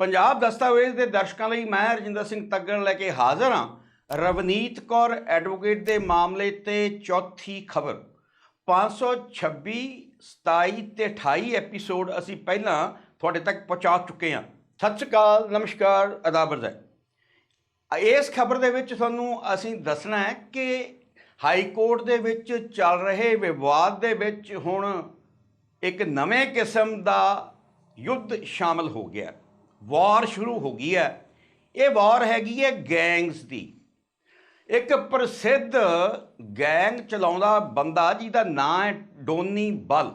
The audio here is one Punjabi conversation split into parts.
ਪੰਜਾਬ ਦਸਤਾਵੇਜ਼ ਦੇ ਦਰਸ਼ਕਾਂ ਲਈ ਮੈਂ ਰਜਿੰਦਰ ਸਿੰਘ ਤੱਗੜ ਲੈ ਕੇ ਹਾਜ਼ਰ ਹਾਂ। ਰਵਨੀਤ ਕੌਰ ਐਡਵੋਕੇਟ ਦੇ ਮਾਮਲੇ ਤੇ ਚੌਥੀ ਖਬਰ। 526 27 ਤੇ 28 ਐਪੀਸੋਡ ਅਸੀਂ ਪਹਿਲਾਂ ਤੁਹਾਡੇ ਤੱਕ ਪਹੁੰਚਾ ਚੁੱਕੇ ਹਾਂ। ਸਤਿ ਸ਼੍ਰੀ ਅਕਾਲ, ਨਮਸਕਾਰ, ਅਦਾਬ ਹੈ ਇਸ ਖਬਰ ਦੇ ਵਿੱਚ ਤੁਹਾਨੂੰ ਅਸੀਂ ਦੱਸਣਾ ਹੈ ਕਿ ਹਾਈ ਕੋਰਟ ਦੇ ਵਿੱਚ ਚੱਲ ਰਹੇ ਵਿਵਾਦ ਦੇ ਵਿੱਚ ਹੁਣ ਇੱਕ ਨਵੇਂ ਕਿਸਮ ਦਾ ਯੁੱਧ ਸ਼ਾਮਲ ਹੋ ਗਿਆ। ਵਾਰ ਸ਼ੁਰੂ ਹੋ ਗਈ ਹੈ। ਇਹ ਵਾਰ ਹੈਗੀ ਹੈ ਗੈਂਗਸ ਦੀ। ਇੱਕ ਪ੍ਰਸਿੱਧ ਗੈਂਗ ਚਲਾਉਂਦਾ ਬੰਦਾ ਜਿਹਦਾ ਨਾਂ ਹੈ ਡੋਨੀ ਬਲ।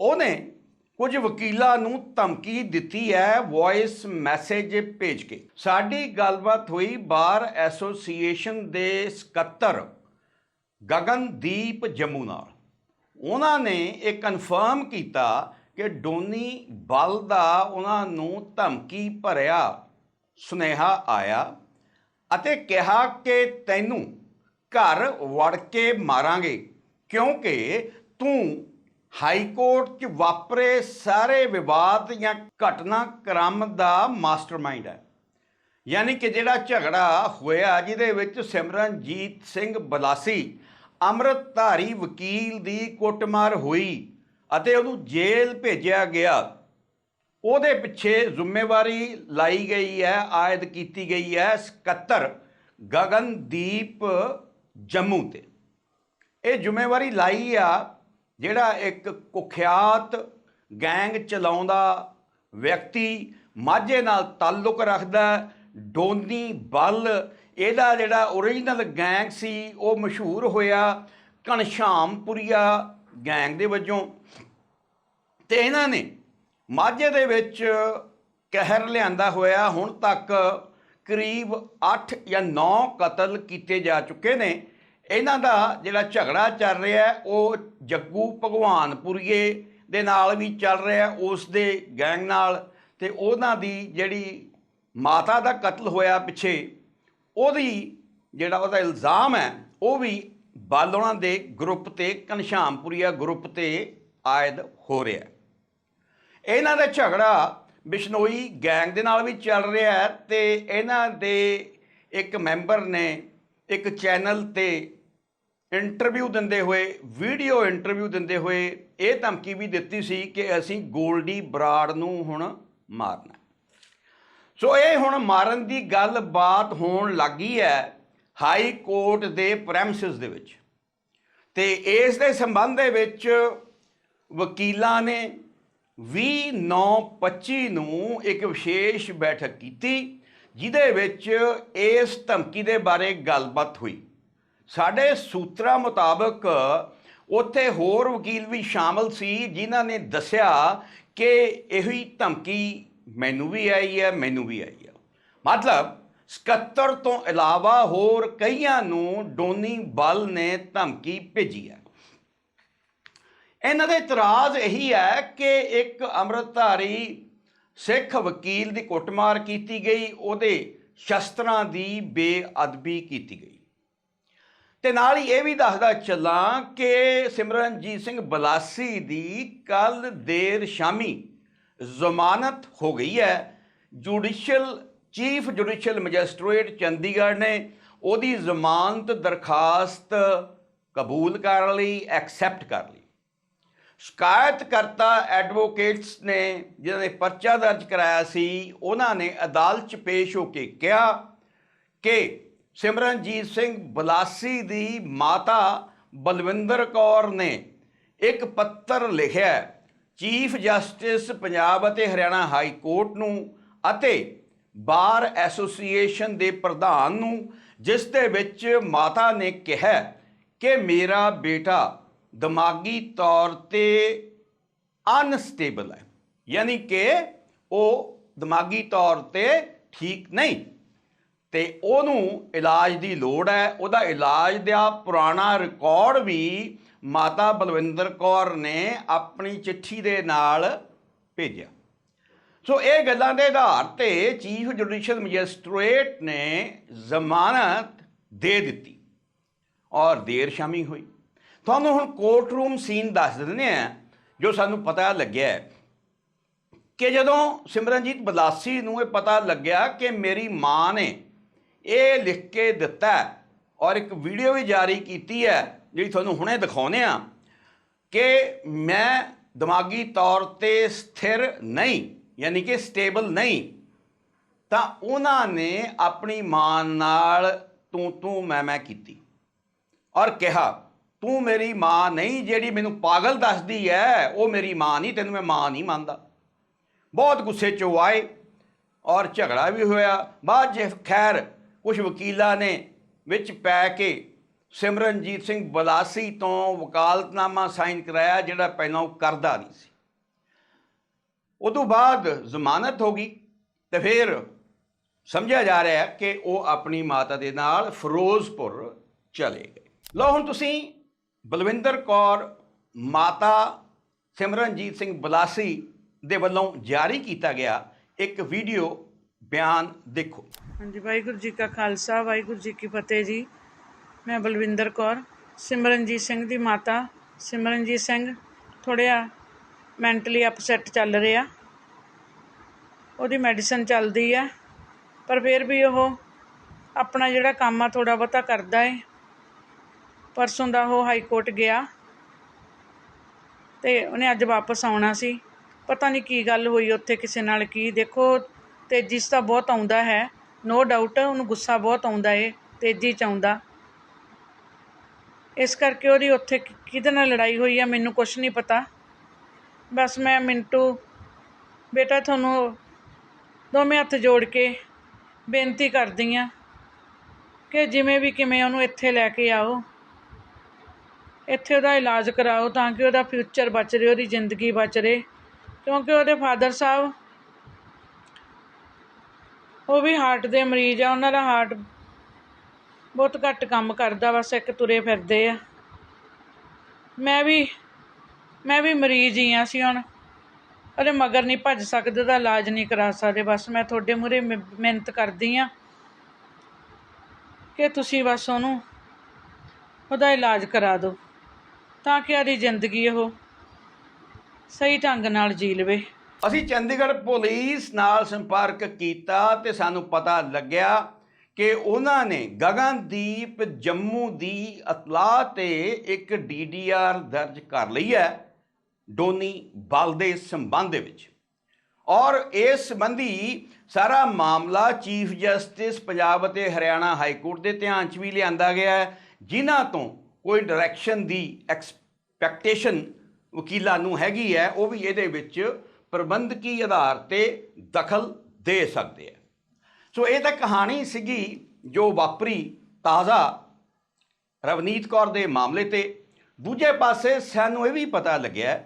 ਉਹਨੇ ਕੁਝ ਵਕੀਲਾਂ ਨੂੰ ਧਮਕੀ ਦਿੱਤੀ ਹੈ ਵੌਇਸ ਮੈਸੇਜ ਭੇਜ ਕੇ। ਸਾਡੀ ਗੱਲਬਾਤ ਹੋਈ ਬਾਰ ਐਸੋਸੀਏਸ਼ਨ ਦੇ ਸਕੱਤਰ ਗਗਨਦੀਪ ਜੰਮੂ ਨਾਲ। ਉਹਨਾਂ ਨੇ ਇਹ ਕਨਫਰਮ ਕੀਤਾ ਕਿ ਡੋਨੀ ਬਲ ਦਾ ਉਹਨਾਂ ਨੂੰ ਧਮਕੀ ਭਰਿਆ ਸੁਨੇਹਾ ਆਇਆ ਅਤੇ ਕਿਹਾ ਕਿ ਤੈਨੂੰ ਘਰ ਵੜ ਕੇ ਮਾਰਾਂਗੇ ਕਿਉਂਕਿ ਤੂੰ ਹਾਈ ਕੋਰਟ 'ਚ ਵਾਪਰੇ ਸਾਰੇ ਵਿਵਾਦ ਜਾਂ ਘਟਨਾ ਕ੍ਰਮ ਦਾ ਮਾਸਟਰਮਾਈਂਡ ਹੈ। ਯਾਨੀ ਕਿ ਜਿਹੜਾ ਝਗੜਾ ਹੋਇਆ ਜਿਹਦੇ ਵਿੱਚ ਸਿਮਰਨਜੀਤ ਸਿੰਘ ਬਲਾਸੀ, ਅੰਮ੍ਰਿਤਧਾਰੀ ਵਕੀਲ ਦੀ ਕੁੱਟਮਾਰ ਹੋਈ ਅਤੇ ਉਹਨੂੰ ਜੇਲ੍ਹ ਭੇਜਿਆ ਗਿਆ। ਉਹਦੇ ਪਿੱਛੇ ਜ਼ਿੰਮੇਵਾਰੀ ਲਾਈ ਗਈ ਹੈ, ਆਇਦ ਕੀਤੀ ਗਈ ਹੈ ਸਕੱਤਰ ਗਗਨਦੀਪ ਜੰਮੂ ਤੇ। ਇਹ ਜ਼ਿੰਮੇਵਾਰੀ ਲਾਈ ਆ, ਜਿਹੜਾ ਇੱਕ ਕੁਖਿਆਤ ਗੈਂਗ ਚਲਾਉਂਦਾ ਵਿਅਕਤੀ ਮਾਝੇ ਨਾਲ ਤਾਲੁਕ ਰੱਖਦਾ ਡੋਨੀ ਬੱਲ। ਇਹਦਾ ਜਿਹੜਾ ਓਰੀਜਨਲ ਗੈਂਗ ਸੀ, ਉਹ ਮਸ਼ਹੂਰ ਹੋਇਆ ਕਣਸ਼ਾਮਪੁਰੀਆ ਗੈਂਗ ਦੇ ਵਜੋਂ। ਤੇ ਇਹਨਾਂ ਨੇ ਮਾਝੇ ਦੇ ਵਿੱਚ ਕਹਿਰ ਲਿਆਂਦਾ ਹੋਇਆ ਹੁਣ ਤੱਕ ਕਰੀਬ 8 ਜਾਂ 9 ਕਤਲ ਕੀਤੇ ਜਾ ਚੁੱਕੇ ਨੇ। ਇਹਨਾਂ ਦਾ ਜਿਹੜਾ ਝਗੜਾ ਚੱਲ ਰਿਹਾ ਉਹ ਜੱਗੂ ਭਗਵਾਨਪੁਰੀਏ ਦੇ ਨਾਲ ਵੀ ਚੱਲ ਰਿਹਾ ਉਸ ਦੇ ਗੈਂਗ ਨਾਲ ਤੇ ਉਹਨਾਂ ਦੀ ਜਿਹੜੀ ਮਾਤਾ ਦਾ ਕਤਲ ਹੋਇਆ ਪਿੱਛੇ, ਉਹਦੀ ਜਿਹੜਾ ਉਹਦਾ ਇਲਜ਼ਾਮ ਹੈ, ਉਹ ਵੀ ਬਾਲੋਣਾ ਦੇ ਗਰੁੱਪ ਤੇ ਕਨਸ਼ਾਮਪੁਰੀਆ ਗਰੁੱਪ ਤੇ ਆਇਦ ਹੋ ਰਿਹਾ ਇਹਨਾਂ ਦਾ ਝਗੜਾ ਬਿਸ਼ਨੋਈ ਗੈਂਗ ਦੇ ਨਾਲ ਵੀ ਚੱਲ ਰਿਹਾ ਹੈ ਤੇ ਇਹਨਾਂ ਦੇ ਇੱਕ ਮੈਂਬਰ ਨੇ ਇੱਕ ਚੈਨਲ ਤੇ ਇੰਟਰਵਿਊ ਦਿੰਦੇ ਹੋਏ, ਵੀਡੀਓ ਇੰਟਰਵਿਊ ਦਿੰਦੇ ਹੋਏ ਇਹ ਧਮਕੀ ਵੀ ਦਿੱਤੀ ਸੀ ਕਿ ਅਸੀਂ ਗੋਲਡੀ ਬਰਾੜ ਨੂੰ ਹੁਣ ਮਾਰਨਾ ਸੋ ਇਹ ਹੁਣ ਮਾਰਨ ਦੀ ਗੱਲਬਾਤ ਹੋਣ ਲੱਗੀ ਹੈ ਹਾਈ ਕੋਰਟ ਦੇ ਪ੍ਰੈਮਿਸਿਸ ਦੇ ਵਿੱਚ। ਤੇ ਇਸ ਦੇ ਸੰਬੰਧ ਦੇ ਵਿੱਚ ਵਕੀਲਾਂ ਨੇ 2925 ਨੂੰ ਇੱਕ ਵਿਸ਼ੇਸ਼ ਬੈਠਕ ਕੀਤੀ, ਜਿਹਦੇ ਵਿੱਚ ਇਸ ਧਮਕੀ ਦੇ ਬਾਰੇ ਗੱਲਬਾਤ ਹੋਈ। ਸਾਡੇ ਸੂਤਰਾਂ ਮੁਤਾਬਕ ਉੱਥੇ ਹੋਰ ਵਕੀਲ ਵੀ ਸ਼ਾਮਲ ਸੀ, ਜਿਨ੍ਹਾਂ ਨੇ ਦੱਸਿਆ ਕਿ ਇਹੀ ਧਮਕੀ ਮੈਨੂੰ ਵੀ ਆਈ ਹੈ, ਮੈਨੂੰ ਵੀ ਆਈ ਹੈ। ਮਤਲਬ 77 ਤੋਂ ਇਲਾਵਾ ਹੋਰ ਕਈਆਂ ਨੂੰ ਡੋਨੀ ਬਲ ਨੇ ਧਮਕੀ ਭੇਜੀ ਹੈ। ਇਹਨਾਂ ਦਾ ਇਤਰਾਜ਼ ਇਹੀ ਹੈ ਕਿ ਇੱਕ ਅੰਮ੍ਰਿਤਧਾਰੀ ਸਿੱਖ ਵਕੀਲ ਦੀ ਕੁੱਟਮਾਰ ਕੀਤੀ ਗਈ, ਉਹਦੇ ਸ਼ਸਤਰਾਂ ਦੀ ਬੇਅਦਬੀ ਕੀਤੀ ਗਈ। ਤੇ ਨਾਲ ਹੀ ਇਹ ਵੀ ਦੱਸਦਾ ਚੱਲਾਂ ਕਿ ਸਿਮਰਨਜੀਤ ਸਿੰਘ ਬਲਾਸੀ ਦੀ ਕੱਲ ਦੇਰ ਸ਼ਾਮੀ ਜ਼ਮਾਨਤ ਹੋ ਗਈ ਹੈ। Judicial, chief judicial magistrate Chandigarh ਨੇ ਉਹਦੀ ਜ਼ਮਾਨਤ ਦਰਖਾਸਤ ਕਬੂਲ ਕਰ ਲਈ, ਐਕਸੈਪਟ ਕਰ ਲਈ ਸ਼ਿਕਾਇਤਕਰਤਾ ਐਡਵੋਕੇਟਸ ਨੇ ਜਿਨ੍ਹਾਂ ਨੇ ਪਰਚਾ ਦਰਜ ਕਰਾਇਆ ਸੀ, ਉਹਨਾਂ ਨੇ ਅਦਾਲਤ 'ਚ ਪੇਸ਼ ਹੋ ਕੇ ਕਿਹਾ ਕਿ ਸਿਮਰਨਜੀਤ ਸਿੰਘ ਬਲਾਸੀ ਦੀ ਮਾਤਾ ਬਲਵਿੰਦਰ ਕੌਰ ਨੇ ਇੱਕ ਪੱਤਰ ਲਿਖਿਆ ਚੀਫ ਜਸਟਿਸ ਪੰਜਾਬ ਅਤੇ ਹਰਿਆਣਾ ਹਾਈ ਕੋਰਟ ਨੂੰ ਅਤੇ ਬਾਰ ਐਸੋਸੀਏਸ਼ਨ ਦੇ ਪ੍ਰਧਾਨ ਨੂੰ, ਜਿਸ ਦੇ ਵਿੱਚ ਮਾਤਾ ਨੇ ਕਿਹਾ ਕਿ ਮੇਰਾ ਬੇਟਾ ਦਿਮਾਗੀ ਤੌਰ ਤੇ ਅਨਸਟੇਬਲ ਹੈ। ਯਾਨੀ ਕਿ ਉਹ ਦਿਮਾਗੀ ਤੌਰ ਤੇ ਠੀਕ ਨਹੀਂ। ਤੇ ਉਹਨੂੰ ਇਲਾਜ ਦੀ ਲੋੜ ਹੈ। ਉਹਦਾ ਇਲਾਜ ਦਾ ਪੁਰਾਣਾ ਰਿਕਾਰਡ ਵੀ ਮਾਤਾ ਬਲਵਿੰਦਰ ਕੌਰ ਨੇ ਆਪਣੀ ਚਿੱਠੀ ਦੇ ਨਾਲ ਭੇਜਿਆ। ਸੋ ਇਹ ਗੱਲਾਂ ਦੇ ਆਧਾਰ ਤੇ ਚੀਫ ਜੁਡੀਸ਼ੀਅਲ ਮੈਜਿਸਟ੍ਰੇਟ ਨੇ ਜ਼ਮਾਨਤ ਦੇ ਦਿੱਤੀ ਔਰ ਦੇਰ ਸ਼ਾਮੀ ਹੋਈ। ਤੁਹਾਨੂੰ ਹੁਣ ਕੋਰਟ ਰੂਮ ਸੀਨ ਦੱਸ ਦਿੰਦੇ ਆ, ਜੋ ਸਾਨੂੰ ਪਤਾ ਲੱਗਿਆ ਕਿ ਜਦੋਂ ਸਿਮਰਨਜੀਤ ਬਲਾਸੀ ਨੂੰ ਇਹ ਪਤਾ ਲੱਗਿਆ ਕਿ ਮੇਰੀ ਮਾਂ ਨੇ ਇਹ ਲਿਖ ਕੇ ਦਿੱਤਾ ਔਰ ਇੱਕ ਵੀਡੀਓ ਵੀ ਜਾਰੀ ਕੀਤੀ ਹੈ, ਜਿਹੜੀ ਤੁਹਾਨੂੰ ਹੁਣੇ ਦਿਖਾਉਨੇ ਆ ਕਿ ਮੈਂ ਦਿਮਾਗੀ ਤੌਰ ਤੇ ਸਥਿਰ ਨਹੀਂ, ਯਾਨੀ ਕਿ ਸਟੇਬਲ ਨਹੀਂ, ਤਾਂ ਉਹਨਾਂ ਨੇ ਆਪਣੀ ਮਾਂ ਨਾਲ ਤੂੰ ਤੂੰ ਮੈਂ ਮੈਂ ਕੀਤੀ ਔਰ ਕਿਹਾ ਤੂੰ ਮੇਰੀ ਮਾਂ ਨਹੀਂ, ਜਿਹੜੀ ਮੈਨੂੰ ਪਾਗਲ ਦੱਸਦੀ ਹੈ ਉਹ ਮੇਰੀ ਮਾਂ ਨਹੀਂ, ਤੈਨੂੰ ਮੈਂ ਮਾਂ ਨਹੀਂ ਮੰਨਦਾ। ਬਹੁਤ ਗੁੱਸੇ 'ਚ ਉਹ ਆਏ ਔਰ ਝਗੜਾ ਵੀ ਹੋਇਆ। ਬਾਅਦ ਜੇ ਖੈਰ ਕੁਝ ਵਕੀਲਾਂ ਨੇ ਵਿੱਚ ਪੈ ਕੇ ਸਿਮਰਨਜੀਤ ਸਿੰਘ ਬਲਾਸੀ ਤੋਂ ਵਕਾਲਤਨਾਮਾ ਸਾਈਨ ਕਰਾਇਆ, ਜਿਹੜਾ ਪਹਿਲਾਂ ਉਹ ਕਰਦਾ ਨਹੀਂ ਸੀ। ਉਦੋਂ ਬਾਅਦ ਜ਼ਮਾਨਤ ਹੋ ਗਈ ਤੇ ਫਿਰ ਸਮਝਿਆ ਜਾ ਰਿਹਾ ਕਿ ਉਹ ਆਪਣੀ ਮਾਤਾ ਦੇ ਨਾਲ ਫਿਰੋਜ਼ਪੁਰ ਚਲੇ ਗਏ। ਲਓ ਹੁਣ ਤੁਸੀਂ ਬਲਵਿੰਦਰ ਕੌਰ ਮਾਤਾ ਸਿਮਰਨਜੀਤ ਸਿੰਘ ਬਲਾਸੀ ਦੇ ਵੱਲੋਂ ਜਾਰੀ ਕੀਤਾ ਗਿਆ ਇੱਕ ਵੀਡੀਓ ਬਿਆਨ ਦੇਖੋ। ਹਾਂਜੀ, ਵਾਹਿਗੁਰੂ ਜੀ ਕਾ ਖਾਲਸਾ, ਵਾਹਿਗੁਰੂ ਜੀ ਕੀ ਫਤਿਹ ਜੀ। ਮੈਂ ਬਲਵਿੰਦਰ ਕੌਰ, ਸਿਮਰਨਜੀਤ ਸਿੰਘ ਦੀ ਮਾਤਾ। ਸਿਮਰਨਜੀਤ ਸਿੰਘ ਥੋੜ੍ਹਾ ਮੈਂਟਲੀ ਅਪਸੈਟ ਚੱਲ ਰਿਹਾ। ਉਹਦੀ ਮੈਡੀਸਨ ਚੱਲਦੀ ਆ, ਪਰ ਫਿਰ ਵੀ ਉਹ ਆਪਣਾ ਜਿਹੜਾ ਕੰਮ ਆ ਥੋੜਾ ਬਹੁਤਾ ਕਰਦਾ ਏ। ਪਰਸੋਂ ਦਾ ਉਹ ਹਾਈ ਕੋਰਟ ਗਿਆ ਤੇ ਉਹਨੇ ਅੱਜ ਵਾਪਸ ਆਉਣਾ ਸੀ। ਪਤਾ ਨਹੀਂ ਕੀ ਗੱਲ ਹੋਈ ਉੱਥੇ ਕਿਸੇ ਨਾਲ ਕੀ। ਦੇਖੋ, ਤੇਜ਼ੀ 'ਚ ਤਾਂ ਬਹੁਤ ਆਉਂਦਾ ਹੈ। ਨੋ ਡਾਊਟ ਉਹਨੂੰ ਗੁੱਸਾ ਬਹੁਤ ਆਉਂਦਾ ਏ, ਤੇਜ਼ੀ 'ਚ ਆਉਂਦਾ। ਇਸ ਕਰਕੇ ਉਹਦੀ ਉੱਥੇ ਕਿਹਦੇ ਨਾਲ ਲੜਾਈ ਹੋਈ ਆ ਮੈਨੂੰ ਕੁਝ ਨਹੀਂ ਪਤਾ। ਬਸ ਮੈਂ ਮਿੰਟੂ, ਬੇਟਾ ਤੁਹਾਨੂੰ ਦੋਵੇਂ ਹੱਥ ਜੋੜ ਕੇ ਬੇਨਤੀ ਕਰਦੀ ਆ ਕਿ ਜਿਵੇਂ ਵੀ ਕਿਵੇਂ ਉਹਨੂੰ ਇੱਥੇ ਲੈ ਕੇ ਆਓ। ਇੱਥੇ ਉਹਦਾ ਇਲਾਜ ਕਰਾਓ ਤਾਂ ਕਿ ਉਹਦਾ ਫਿਊਚਰ ਬਚ ਰਹੇ, ਉਹਦੀ ਜ਼ਿੰਦਗੀ ਬਚ ਰਹੇ। ਕਿਉਂਕਿ ਉਹਦੇ ਫਾਦਰ ਸਾਹਿਬ, ਉਹ ਵੀ ਹਾਰਟ ਦੇ ਮਰੀਜ਼ ਆ, ਉਹਨਾਂ ਦਾ ਹਾਰਟ ਬਹੁਤ ਘੱਟ ਕੰਮ ਕਰਦਾ, ਬਸ ਇੱਕ ਤੁਰੇ ਫਿਰਦੇ ਆ। ਮੈਂ ਵੀ ਮੈਂ ਵੀ ਮਰੀਜ਼ ਹੀ ਆ ਸੀ ਹੁਣ। ਉਹਦੇ ਮਗਰ ਨਹੀਂ ਭੱਜ ਸਕਦੇ, ਉਹਦਾ ਇਲਾਜ ਨਹੀਂ ਕਰਾ ਸਕਦੇ, ਬਸ ਮੈਂ ਤੁਹਾਡੇ ਮੂਹਰੇ ਮਿਹਨਤ ਕਰਦੀ ਆ ਕਿ ਤੁਸੀਂ ਬਸ ਉਹਨੂੰ, ਉਹਦਾ ਇਲਾਜ ਕਰਾ ਦਿਓ। ਤਾਂ ਕਿ ਉਹਦੀ ਜ਼ਿੰਦਗੀ ਉਹ ਸਹੀ ਢੰਗ ਨਾਲ ਜੀ ਲਵੇ। ਅਸੀਂ ਚੰਡੀਗੜ੍ਹ ਪੁਲਿਸ ਨਾਲ ਸੰਪਰਕ ਕੀਤਾ ਤੇ ਸਾਨੂੰ ਪਤਾ ਲੱਗਿਆ ਕਿ ਉਹਨਾਂ ਨੇ ਗਗਨਦੀਪ ਜੰਮੂ ਦੀ ਇਤਲਾਹ ਤੇ ਇੱਕ ਡੀਡੀਆਰ ਦਰਜ ਕਰ ਲਈ ਹੈ ਡੋਨੀ ਬਲ ਦੇ ਸੰਬੰਧ ਦੇ ਵਿੱਚ। ਔਰ ਇਸ ਸੰਬੰਧੀ ਸਾਰਾ ਮਾਮਲਾ ਚੀਫ ਜਸਟਿਸ ਪੰਜਾਬ ਅਤੇ ਹਰਿਆਣਾ ਹਾਈ ਕੋਰਟ ਦੇ ਧਿਆਨ 'ਚ ਵੀ ਲਿਆਂਦਾ ਗਿਆ ਹੈ, ਜਿਨ੍ਹਾਂ ਤੋਂ ਕੋਈ ਡਾਇਰੈਕਸ਼ਨ ਦੀ ਐਕਸਪੈਕਟੇਸ਼ਨ ਵਕੀਲਾਂ ਨੂੰ ਹੈਗੀ ਹੈ, ਉਹ ਵੀ ਇਹਦੇ ਵਿੱਚ ਪ੍ਰਬੰਧਕੀ ਆਧਾਰ ਤੇ ਦਖਲ ਦੇ ਸਕਦੇ ਆ ਸੋ ਇਹ ਤਾਂ ਕਹਾਣੀ ਸੀਗੀ ਜੋ ਵਾਪਰੀ ਤਾਜ਼ਾ ਰਵਨੀਤ ਕੌਰ ਦੇ ਮਾਮਲੇ ਤੇ। ਦੂਜੇ ਪਾਸੇ ਸਾਨੂੰ ਇਹ ਵੀ ਪਤਾ ਲੱਗਿਆ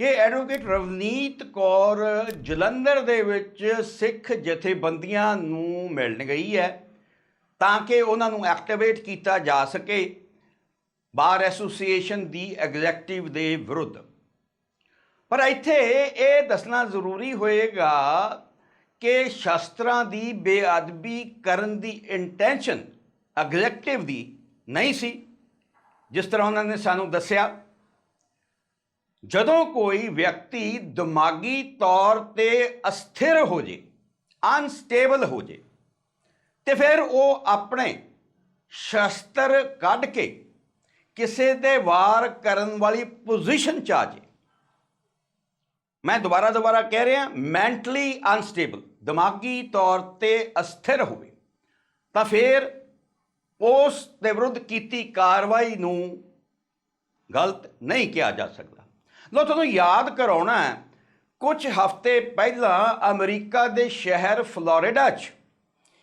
ਕਿ ਐਡਵੋਕੇਟ ਰਵਨੀਤ ਕੌਰ ਜਲੰਧਰ ਦੇ ਵਿੱਚ ਸਿੱਖ ਜਥੇਬੰਦੀਆਂ ਨੂੰ ਮਿਲਣ ਗਈ ਹੈ ਤਾਂ ਕਿ ਉਹਨਾਂ ਨੂੰ ਐਕਟੀਵੇਟ ਕੀਤਾ ਜਾ ਸਕੇ। ਬਾਰ ਐਸੋਸੀਏਸ਼ਨ ਦੀ ਐਗਜ਼ੈਕਟਿਵ ਦੇ ਵਿਰੁੱਧ। ਪਰ ਇੱਥੇ ਇਹ ਦੱਸਣਾ ਜ਼ਰੂਰੀ ਹੋਏਗਾ ਕਿ ਸ਼ਸਤਰਾਂ ਦੀ ਬੇਅਦਬੀ ਕਰਨ ਦੀ ਇੰਟੈਂਸ਼ਨ ਐਗਜ਼ੈਕਟਿਵ ਦੀ ਨਹੀਂ ਸੀ, ਜਿਸ ਤਰ੍ਹਾਂ ਉਹਨਾਂ ਨੇ ਸਾਨੂੰ ਦੱਸਿਆ। ਜਦੋਂ ਕੋਈ ਵਿਅਕਤੀ ਦਿਮਾਗੀ ਤੌਰ ਤੇ ਅਸਥਿਰ ਹੋ ਜੇ ਅਨਸਟੇਬਲ ਹੋ ਜੇ, ਤੇ ਫਿਰ ਉਹ ਆਪਣੇ ਸ਼ਸਤਰ ਕੱਢ ਕੇ ਕਿਸੇ ਤੇ ਵਾਰ ਕਰਨ ਵਾਲੀ ਪੋਜੀਸ਼ਨ ਚ ਆ ਜੇ ਮੈਂ ਦੁਬਾਰਾ ਦੁਬਾਰਾ ਕਹਿ ਰਿਹਾ ਮੈਂਟਲੀ ਅਨਸਟੇਬਲ ਦਿਮਾਗੀ ਤੌਰ ਤੇ ਅਸਥਿਰ ਹੋਵੇ, ਤਾਂ ਫਿਰ ਉਸ ਦੇ ਵਿਰੁੱਧ ਕੀਤੀ ਕਾਰਵਾਈ ਨੂੰ ਗਲਤ ਨਹੀਂ ਕਿਹਾ ਜਾ ਸਕਦਾ। ਲੋ ਤੁਹਾਨੂੰ ਯਾਦ ਕਰਾਉਣਾ ਹੈ, ਕੁਝ ਹਫ਼ਤੇ ਪਹਿਲਾਂ ਅਮਰੀਕਾ ਦੇ ਸ਼ਹਿਰ ਫਲੋਰੀਡਾ 'ਚ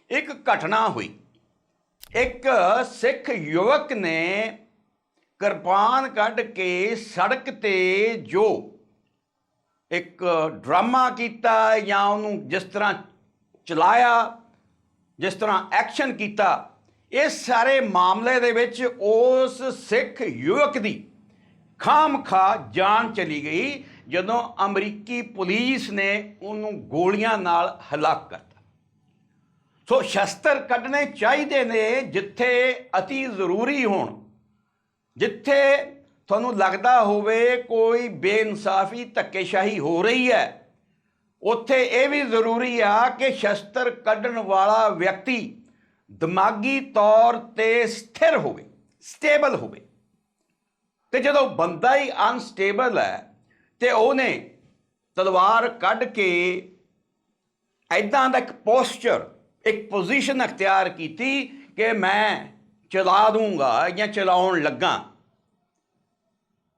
ਇੱਕ ਘਟਨਾ ਹੋਈ। ਇੱਕ ਸਿੱਖ ਯੁਵਕ ਨੇ ਕਿਰਪਾਨ ਕੱਢ ਕੇ ਸੜਕ ਤੇ ਜੋ ਇੱਕ ਡਰਾਮਾ ਕੀਤਾ ਜਾਂ ਉਹਨੂੰ ਜਿਸ ਤਰ੍ਹਾਂ ਚਲਾਇਆ, ਜਿਸ ਤਰ੍ਹਾਂ ਐਕਸ਼ਨ ਕੀਤਾ, ਇਹ ਸਾਰੇ ਮਾਮਲੇ ਦੇ ਵਿੱਚ ਉਸ ਸਿੱਖ ਯੁਵਕ ਦੀ ਖਾਮਖਾ ਜਾਨ ਚਲੀ ਗਈ ਜਦੋਂ ਅਮਰੀਕੀ ਪੁਲਿਸ ਨੇ ਉਹਨੂੰ ਗੋਲੀਆਂ ਨਾਲ ਹਲਾਕ ਕਰਤਾ ਸੋ ਸ਼ਸਤਰ ਕੱਢਣੇ ਚਾਹੀਦੇ ਨੇ ਜਿੱਥੇ ਅਤੀ ਜ਼ਰੂਰੀ ਹੋਣ। ਜਿੱਥੇ ਤੁਹਾਨੂੰ ਲੱਗਦਾ ਹੋਵੇ ਕੋਈ ਬੇਇਨਸਾਫੀ, ਧੱਕੇਸ਼ਾਹੀ ਹੋ ਰਹੀ ਹੈ, ਉੱਥੇ ਇਹ ਵੀ ਜ਼ਰੂਰੀ ਆ ਕਿ ਸ਼ਸਤਰ ਕੱਢਣ ਵਾਲਾ ਵਿਅਕਤੀ ਦਿਮਾਗੀ ਤੌਰ ਤੇ ਸਥਿਰ ਹੋਵੇ, ਸਟੇਬਲ ਹੋਵੇ। ਤੇ ਜਦੋਂ ਬੰਦਾ ਹੀ ਅਨਸਟੇਬਲ ਹੈ ਤੇ ਉਹਨੇ ਤਲਵਾਰ ਕੱਢ ਕੇ ਐਦਾਂ ਦਾ ਇੱਕ ਪੋਸਚਰ ਇੱਕ ਪੋਜੀਸ਼ਨ ਅਖਤਿਆਰ ਕੀਤੀ ਕਿ ਮੈਂ ਚਲਾ ਦੂੰਗਾ ਜਾਂ ਚਲਾਉਣ ਲੱਗਾ।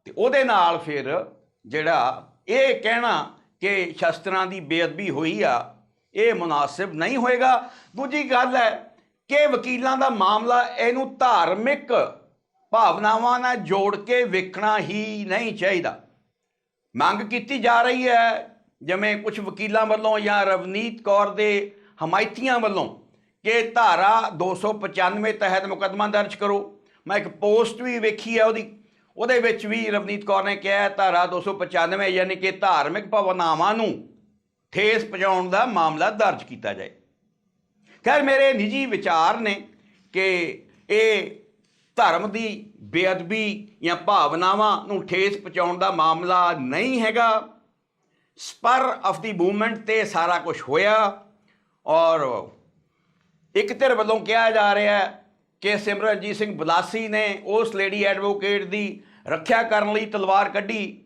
ਤੇ ਉਹਦੇ ਨਾਲ ਫਿਰ ਜਿਹੜਾ ਇਹ ਕਹਿਣਾ ਕਿ ਸ਼ਸਤਰਾਂ ਦੀ ਬੇਅਦਬੀ ਹੋਈ ਆ, ਇਹ ਮੁਨਾਸਿਬ ਨਹੀਂ ਹੋਏਗਾ। ਦੂਜੀ ਗੱਲ ਹੈ ਕਿ ਵਕੀਲਾਂ ਦਾ ਮਾਮਲਾ ਇਹਨੂੰ ਧਾਰਮਿਕ ਭਾਵਨਾਵਾਂ ਨਾਲ ਜੋੜ ਕੇ ਵੇਖਣਾ ਹੀ ਨਹੀਂ ਚਾਹੀਦਾ। ਮੰਗ ਕੀਤੀ ਜਾ ਰਹੀ ਹੈ, ਜਿਵੇਂ ਕੁਝ ਵਕੀਲਾਂ ਵੱਲੋਂ ਜਾਂ ਰਵਨੀਤ ਕੌਰ ਦੇ ਹਮਾਇਤੀਆਂ ਵੱਲੋਂ ਕਿ ਧਾਰਾ 295 ਤਹਿਤ ਮੁਕੱਦਮਾ ਦਰਜ ਕਰੋ। ਮੈਂ ਇੱਕ ਪੋਸਟ ਵੀ ਵੇਖੀ ਹੈ ਉਹਦੀ। ਉਹਦੇ ਵਿੱਚ ਵੀ ਰਵਨੀਤ ਕੌਰ ਨੇ ਕਿਹਾ ਹੈ, ਧਾਰਾ 295 ਯਾਨੀ ਕਿ ਧਾਰਮਿਕ ਭਾਵਨਾਵਾਂ ਨੂੰ ਠੇਸ ਪਹੁੰਚਾਉਣ ਦਾ ਮਾਮਲਾ ਦਰਜ ਕੀਤਾ ਜਾਏ। ਖੈਰ, ਮੇਰੇ ਨਿੱਜੀ ਵਿਚਾਰ ਨੇ ਕਿ ਇਹ ਧਰਮ ਦੀ ਬੇਅਦਬੀ ਜਾਂ ਭਾਵਨਾਵਾਂ ਨੂੰ ਠੇਸ ਪਹੁੰਚਾਉਣ ਦਾ ਮਾਮਲਾ ਨਹੀਂ ਹੈਗਾ। ਸਪਰ ਆਫ ਦੀ ਮੂਵਮੈਂਟ ਤੇ ਸਾਰਾ ਕੁਝ ਹੋਇਆ ਔਰ ਇੱਕ ਧਿਰ ਵੱਲੋਂ ਕਿਹਾ ਜਾ ਰਿਹਾ ਹੈ ਕਿ ਸਿਮਰਨਜੀਤ ਸਿੰਘ ਬਲਾਸੀ ਨੇ ਉਸ ਲੇਡੀ ਐਡਵੋਕੇਟ ਦੀ ਰੱਖਿਆ ਕਰਨ ਲਈ ਤਲਵਾਰ ਕੱਢੀ।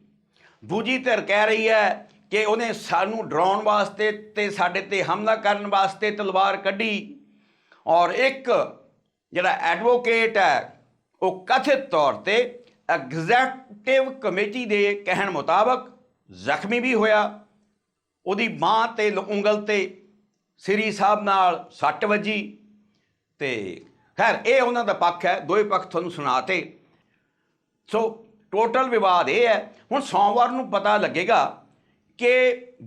ਦੂਜੀ ਧਿਰ ਕਹਿ ਰਹੀ ਹੈ ਕਿ ਉਹਨੇ ਸਾਨੂੰ ਡਰਾਉਣ ਵਾਸਤੇ ਤੇ ਸਾਡੇ ਤੇ ਹਮਲਾ ਕਰਨ ਵਾਸਤੇ ਤਲਵਾਰ ਕੱਢੀ ਔਰ ਇੱਕ ਜਿਹੜਾ ਐਡਵੋਕੇਟ ਹੈ, ਉਹ ਕਥਿਤ ਤੌਰ ਤੇ ਐਗਜ਼ੈਕਟਿਵ ਕਮੇਟੀ ਦੇ ਕਹਿਣ ਮੁਤਾਬਕ ਜ਼ਖਮੀ ਵੀ ਹੋਇਆ। ਉਹਦੀ ਮਾਂ ਤੇ ਉਂਗਲ ਤੇ ਸ੍ਰੀ ਸਾਹਿਬ ਨਾਲ ਸੱਟ ਵੱਜੀ ਤੇ ਖੈਰ, ਇਹ ਉਹਨਾਂ ਦਾ ਪੱਖ ਹੈ, ਦੋਵੇਂ ਪੱਖ ਤੁਹਾਨੂੰ ਸੁਣਾਤੇ। ਸੋ ਟੋਟਲ ਵਿਵਾਦ ਇਹ ਹੈ, ਹੁਣ ਸੋਮਵਾਰ ਨੂੰ ਪਤਾ ਲੱਗੇਗਾ ਕਿ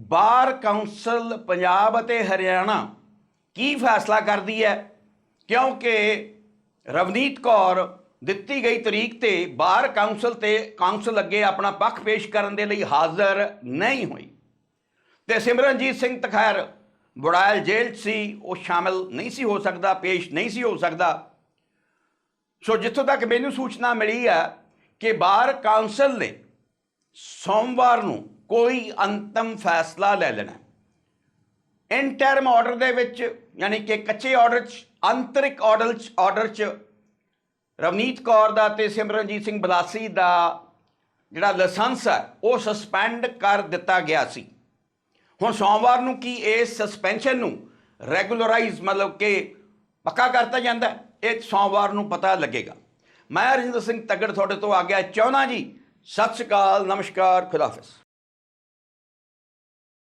ਬਾਰ ਕਾਉਂਸਲ ਪੰਜਾਬ ਅਤੇ ਹਰਿਆਣਾ ਕੀ ਫੈਸਲਾ ਕਰਦੀ ਹੈ, ਕਿਉਂਕਿ ਰਵਨੀਤ ਕੌਰ ਦਿੱਤੀ ਗਈ ਤਰੀਕ ਤੇ ਬਾਰ ਕਾਉਂਸਲ ਤੇ ਕਾਉਂਸਲ ਅੱਗੇ ਆਪਣਾ ਪੱਖ ਪੇਸ਼ ਕਰਨ ਦੇ ਲਈ ਹਾਜ਼ਰ ਨਹੀਂ ਹੋਈ। ਤੇ ਸਿਮਰਨਜੀਤ ਸਿੰਘ ਤਖੈਰ ਬੁੜਾਇਲ ਜੇਲ੍ਹ 'ਚ ਸੀ, ਉਹ ਸ਼ਾਮਲ ਨਹੀਂ ਸੀ ਹੋ ਸਕਦਾ, ਪੇਸ਼ ਨਹੀਂ ਸੀ ਹੋ ਸਕਦਾ ਸੋ ਜਿੱਥੋਂ ਤੱਕ ਮੈਨੂੰ ਸੂਚਨਾ ਮਿਲੀ ਹੈ ਕਿ ਬਾਰ ਕਾਉਂਸਲ ਨੇ ਸੋਮਵਾਰ ਨੂੰ ਕੋਈ ਅੰਤਮ ਫੈਸਲਾ ਲੈ ਲੈਣਾ ਹੈ। ਇੰਟਰਮ ਆਰਡਰ ਦੇ ਵਿੱਚ, ਯਾਨੀ ਕਿ ਕੱਚੇ ਆਰਡਰ 'ਚ ਅੰਤਰਿਕ ਆਰਡਰ 'ਚ ਆਰਡਰ 'ਚ ਰਵਨੀਤ ਕੌਰ ਦਾ ਤੇ ਸਿਮਰਨਜੀਤ ਸਿੰਘ ਬਲਾਸੀ ਦਾ ਜਿਹੜਾ ਲਾਇਸੈਂਸ ਹੈ, ਉਹ ਸਸਪੈਂਡ ਕਰ ਦਿੱਤਾ ਗਿਆ ਸੀ ਹੁਣ ਸੋਮਵਾਰ ਨੂੰ ਕੀ ਇਸ ਸਸਪੈਂਸ਼ਨ ਨੂੰ ਰੈਗੂਲਰਾਈਜ਼ ਮਤਲਬ ਕਿ ਪੱਕਾ ਕਰਤਾ ਜਾਂਦਾ? ਇਹ ਸੋਮਵਾਰ ਨੂੰ ਪਤਾ ਲੱਗੇਗਾ। ਮੈਂ ਰਜਿੰਦਰ ਸਿੰਘ ਤੱਗੜ ਤੁਹਾਡੇ ਤੋਂ ਆ ਗਿਆ। ਚਾਹੁੰਦਾ ਜੀ, ਸਤਿ ਸ਼੍ਰੀ ਅਕਾਲ, ਨਮਸਕਾਰ ਖੁਦਾਫਿਜ਼